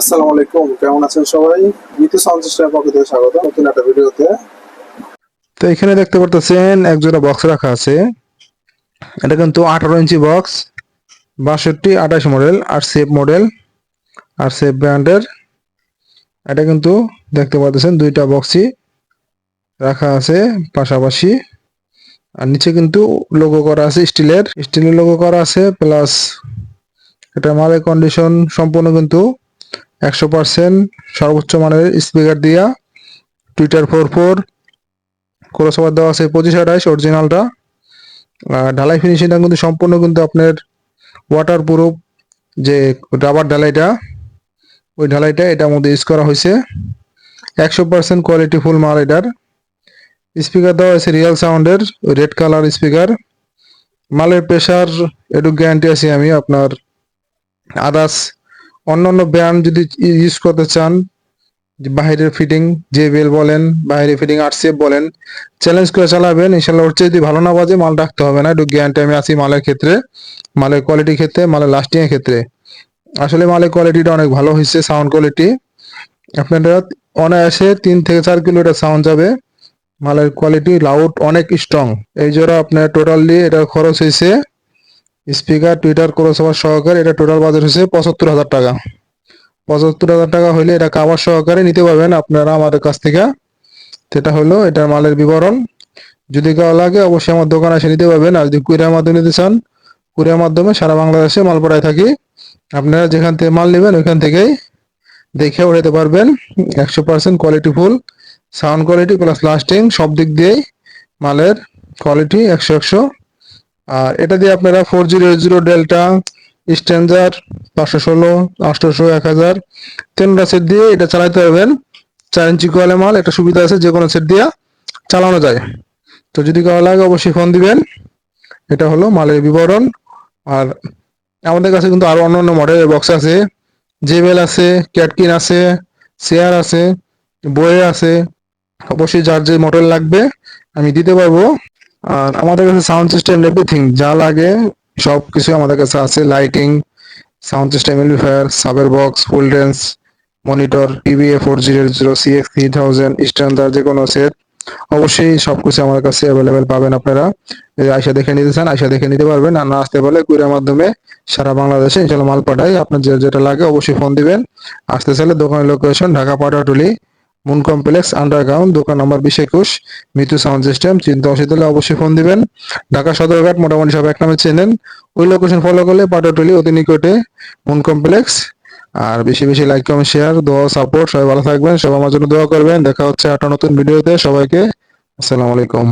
আসসালামু আলাইকুম, কেমন আছেন সবাই? সাউন্ড সিস্টেমের পক্ষ থেকে স্বাগত, নতুন একটা ভিডিওতে। তো এখানে দেখতে পারতেছেন এক জোড়া বক্স রাখা আছে। এটা কিন্তু আঠারো ইঞ্চি বক্স বাষট্টি, আঠাশ মডেল আর সেফ মডেল আর সেফ ব্র্যান্ডের এটা কিন্তু দেখতে পাচ্ছেন দুইটা বক্সই রাখা আছে পাশাপাশি। আর নিচে কিন্তু লোগো করা আছে স্টিলের। স্টিলের লোগো করা আছে প্লাস এটা মালের কন্ডিশন সম্পূর্ণ কিন্তু একশো পার্সেন্ট সর্বোচ্চ মানের স্পিকার দিয়া টুইটার ফোর ফোর ক্রসওভার দেওয়া আছে পঁচিশ আঠাশ অরিজিনালটা ঢালাই ফিনিশিংটা কিন্তু সম্পূর্ণ কিন্তু আপনার ওয়াটার প্রুফ যে রাবার ঢালাইটা, ওই ঢালাইটা এটার মধ্যে ইউজ করা হয়েছে। একশো পার্সেন্ট কোয়ালিটি ফুল মাল এটার। স্পিকার দেওয়া হয়েছে রিয়েল সাউন্ডের রেড কালার স্পিকার। মালের প্রেশার একটু গ্যারান্টি আছে আমি আপনার আদার্স অন্য অন্য ব্র্যান্ড যদি ইউজ করতে চান, যে বাইরের ফিটিং যে বেল বলেন বাইরের ফিটিং আরসিএফ বলেন চ্যালেঞ্জ করে চালাবেন, ইনশাল্লাহ চেয়ে যদি ভালো না বাজে, মাল রাখতে হবে না। একটু গ্যারান্টি আমি আছি মালের ক্ষেত্রে, মালের কোয়ালিটির ক্ষেত্রে, মালের লাস্টিং এর ক্ষেত্রে। আসলে মালের কোয়ালিটিটা অনেক ভালো হয়েছে সাউন্ড কোয়ালিটি আপনারা অনায়াসে তিন থেকে চার কিলোমিটার সাউন্ড যাবে। মালের কোয়ালিটি লাউড অনেক স্ট্রং এই জোড়া আপনার টোটালি এটা খরচ হয়েছে স্পিকার টুইটার ক্রস ওভার সহকারে এটা টোটাল বাজার হচ্ছে পঁচাত্তর হাজার টাকা। পঁচাত্তর হাজার টাকা হলে এটা কাভার সহকারে নিতে পারবেন আপনারা আমাদের কাছ থেকে। সেটা হলো এটার মালের বিবরণ। যদি কারও লাগে অবশ্যই আমার দোকানে এসে নিতে পারবেন। আর যদি কুরিয়ার মাধ্যমে নিতে চান, কুরিয়ার মাধ্যমে সারা বাংলাদেশে মাল পাঠায় থাকি। আপনারা যেখান থেকে মাল নেবেন, ওইখান থেকেই দেখে উঠাতে পারবেন। একশো percent quality full sound quality plus lasting সব দিক দিয়েই মালের কোয়ালিটি একশো একশো। আর এটা দিয়ে আপনারা four zero zero delta standard পাঁচশো ষোলো আটশোশো এক হাজার তিনটা সেট দিয়ে এটা চালাতে পারবেন। চার ইঞ্চি কোয়ালে মাল, একটা সুবিধা আছে, যে কোনো সেট দিয়ে চালানো যায়। তো যদি কারও লাগে, অবশ্যই ফোন দিবেন। এটা হলো মালের বিবরণ। আর আমাদের কাছে কিন্তু আরও অন্য অন্য মডেলের বক্স আছে। জেবেল আছে ক্যাটকিন আছে চেয়ার আছে বয়ে আছে। অবশ্যই যার যে মডেল লাগবে, আমি দিতে পারব। আর আমাদের কাছে সাউন্ড সিস্টেম এভরিথিং যা লাগে সব কিছু আমাদের কাছে আছে। লাইটিং সাউন্ড সিস্টেম এমপ্লিফায়ার সাবের বক্স ফুল ডেন্স monitor TVA four zero zero CX three thousand standard যে কোনো সেট অবশ্যই সবকিছু আমার কাছে অ্যাভেলেবেল পাবেন আপনারা। যদি আয়সা দেখে নিতে চান আয়সা দেখে নিতে পারবেন। আর না আসতে পারলে কুরিয়ার মাধ্যমে সারা বাংলাদেশে ইনশাল্লাহ মাল পাঠাই। আপনার যে যেটা লাগে অবশ্যই ফোন দিবেন। আসতে চাইলে দোকানের location Dhaka Patatuli moon complex underground দোকান নম্বর বিশ একুশ মৃত্যু সাউন্ড সিস্টেম চিন্তা অসুবিধা অবশ্যই ফোন দিবেন। ঢাকা সদরঘাট মোটামুটি সব এক নামে চেনেন। ওই লোকেশন ফলো করলে পাটোটলি অতি নিকটে মুন কমপ্লেক্স আর বেশি বেশি লাইক কমেন্ট শেয়ার দোয়া সাপোর্ট সবাই ভালো থাকবেন, সবাই আমার জন্য দোয়া করবেন। দেখা হচ্ছে একটা নতুন ভিডিওতে সবাইকে আসসালামু আলাইকুম।